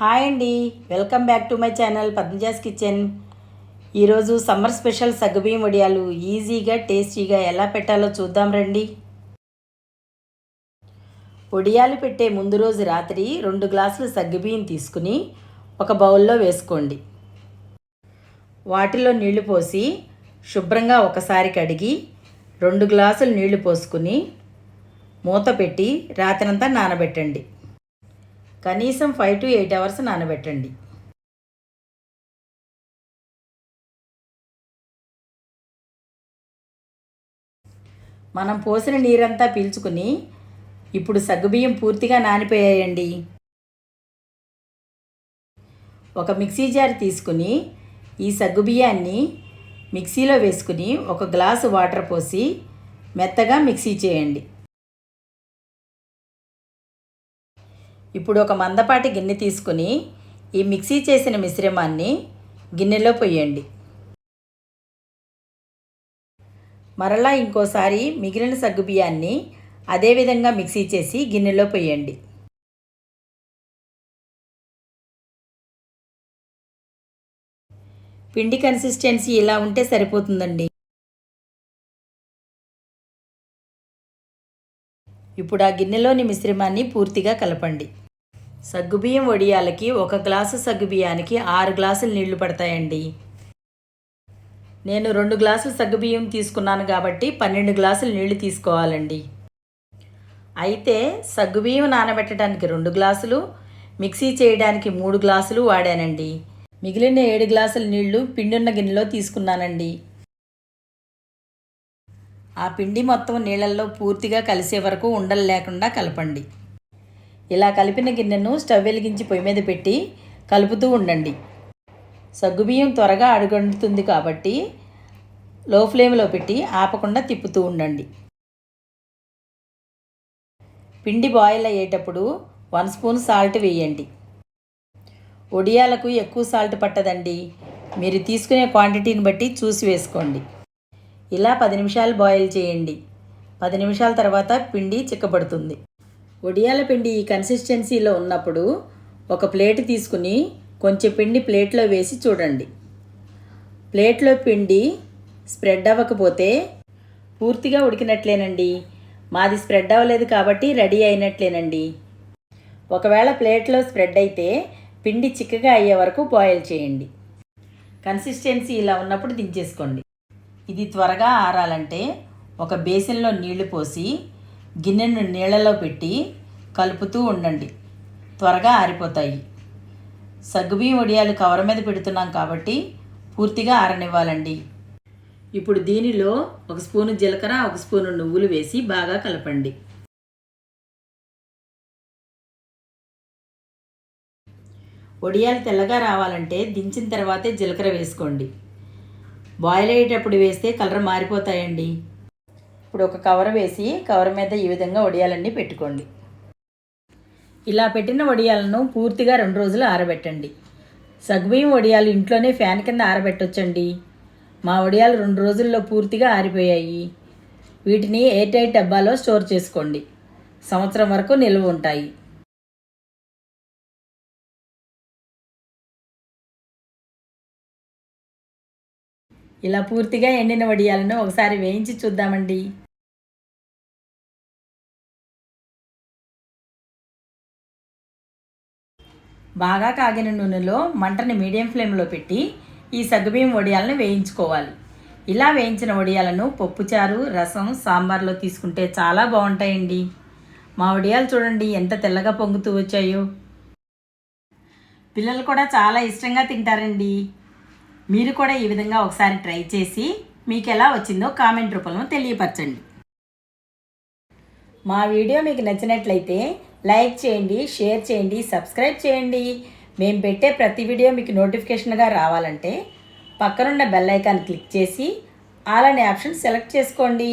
Hi అండి. Welcome back to my channel Padmaja's kitchen. ఈరోజు summer special సగ్గుబియ్యం వడియాలు ఈజీగా టేస్టీగా ఎలా పెట్టాలో చూద్దాం రండి. వడియాలు పెట్టే ముందు రోజు రాత్రి రెండు గ్లాసులు సగ్గుబియ్యం తీసుకుని ఒక బౌల్లో వేసుకోండి. వాటిలో నీళ్ళు పోసి శుభ్రంగా ఒకసారి కడిగి రెండు గ్లాసులు నీళ్ళు పోసుకుని మూత పెట్టి రాత్రంతా నానబెట్టండి. కనీసం ఫైవ్ టు ఎయిట్ అవర్స్ నానబెట్టండి. మనం పోసిన నీరంతా పీల్చుకుని ఇప్పుడు సగ్గుబియ్యం పూర్తిగా నానిపోయాయండి. ఒక మిక్సీ జార్ తీసుకుని ఈ సగ్గుబియ్యాన్ని మిక్సీలో వేసుకుని ఒక గ్లాసు వాటర్ పోసి మెత్తగా మిక్సీ చేయండి. ఇప్పుడు ఒక మందపాటి గిన్నె తీసుకుని ఈ మిక్సీ చేసిన మిశ్రమాన్ని గిన్నెలో పొయ్యండి మరలా ఇంకోసారి మిగిలిన సగ్గుబియ్యాన్ని అదేవిధంగా మిక్సీ చేసి గిన్నెలో పొయ్యండి పిండి కన్సిస్టెన్సీ ఇలా ఉంటే సరిపోతుందండి. ఇప్పుడు ఆ గిన్నెలోని మిశ్రమాన్ని పూర్తిగా కలపండి. సగ్గుబియ్యం వడియాలకి ఒక గ్లాసు సగ్గుబియ్యానికి ఆరు గ్లాసులు నీళ్ళు పడతాయండి. నేను రెండు గ్లాసులు సగ్గుబియ్యం తీసుకున్నాను కాబట్టి పన్నెండు గ్లాసులు నీళ్ళు తీసుకోవాలండి. అయితే సగ్గుబియ్యం నానబెట్టడానికి రెండు గ్లాసులు మిక్సీ చేయడానికి మూడు గ్లాసులు వాడానండి. మిగిలిన ఏడు గ్లాసుల నీళ్ళు పిండున్న గిన్నెలో తీసుకున్నానండి. ఆ పిండి మొత్తం నీళ్ళల్లో పూర్తిగా కలిసే వరకు ఉండలు లేకుండా కలపండి. ఇలా కలిపిన గిన్నెను స్టవ్ వెలిగించి పొయ్యి మీద పెట్టి కలుపుతూ ఉండండి. సగ్గుబియ్యం త్వరగా అడుగండుతుంది కాబట్టి లో ఫ్లేమ్లో పెట్టి ఆపకుండా తిప్పుతూ ఉండండి. పిండి బాయిల్ అయ్యేటప్పుడు వన్ స్పూన్ సాల్ట్ వేయండి. ఒడియాలకు ఎక్కువ సాల్ట్ పట్టదండి. మీరు తీసుకునే క్వాంటిటీని బట్టి చూసి వేసుకోండి. ఇలా పది నిమిషాలు బాయిల్ చేయండి. పది నిమిషాల తర్వాత పిండి చిక్కబడుతుంది. వడియాల పిండి ఈ కన్సిస్టెన్సీలో ఉన్నప్పుడు ఒక ప్లేట్ తీసుకుని కొంచెం పిండి ప్లేట్లో వేసి చూడండి. ప్లేట్లో పిండి స్ప్రెడ్ అవ్వకపోతే పూర్తిగా ఉడికినట్లేనండి. మాది స్ప్రెడ్ అవ్వలేదు కాబట్టి రెడీ అయినట్లేనండి. ఒకవేళ ప్లేట్లో స్ప్రెడ్ అయితే పిండి చిక్కగా అయ్యే వరకు బాయిల్ చేయండి. కన్సిస్టెన్సీ ఇలా ఉన్నప్పుడు దించేసుకోండి. ఇది త్వరగా ఆరాలంటే ఒక బేసిన్లో నీళ్ళు పోసి గిన్నెను నీళ్ళలో పెట్టి కలుపుతూ ఉండండి. త్వరగా ఆరిపోతాయి. సగ్గుబియ్యం వడియాలు కవర్ మీద పెడుతున్నాం కాబట్టి పూర్తిగా ఆరనివ్వాలండి. ఇప్పుడు దీనిలో ఒక స్పూను జీలకర్ర ఒక స్పూను నువ్వులు వేసి బాగా కలపండి. వడియాలు తెల్లగా రావాలంటే దించిన తర్వాతే జీలకర్ర వేసుకోండి. బాయిల్ అయ్యేటప్పుడు వేస్తే కలర్ మారిపోతాయండి. ఇప్పుడు ఒక కవర్ వేసి కవర్ మీద ఈ విధంగా వడియాలన్నీ పెట్టుకోండి. ఇలా పెట్టిన వడియాలను పూర్తిగా రెండు రోజులు ఆరబెట్టండి. సగ్బియ్యం వడియాలు ఇంట్లోనే ఫ్యాన్ కింద ఆరబెట్టొచ్చండి. మా వడియాలు రెండు రోజుల్లో పూర్తిగా ఆరిపోయాయి. వీటిని ఎయిర్ టైట్ డబ్బాలో స్టోర్ చేసుకోండి. సంవత్సరం వరకు నిల్వ ఉంటాయి. ఇలా పూర్తిగా ఎండిన వడియాలను ఒకసారి వేయించి చూద్దామండి. బాగా కాగిన నూనెలో మంటని మీడియం ఫ్లేమ్లో పెట్టి ఈ సగ్గుబియ్యం వడియాలను వేయించుకోవాలి. ఇలా వేయించిన వడియాలను పప్పుచారు రసం సాంబార్లో తీసుకుంటే చాలా బాగుంటాయండి. మా వడియాలు చూడండి ఎంత తెల్లగా పొంగుతూ వచ్చాయో. పిల్లలు కూడా చాలా ఇష్టంగా తింటారండి. మీరు కూడా ఈ విధంగా ఒకసారి ట్రై చేసి మీకు ఎలా వచ్చిందో కామెంట్ రూపంలో తెలియపరచండి. మా వీడియో మీకు నచ్చినట్లయితే లైక్ చేయండి షేర్ చేయండి సబ్స్క్రైబ్ చేయండి. మేము పెట్టే ప్రతి వీడియో మీకు నోటిఫికేషన్గా రావాలంటే పక్కనున్న బెల్ ఐకాన్ క్లిక్ చేసి ఆల్ అనే ఆప్షన్ సెలెక్ట్ చేసుకోండి.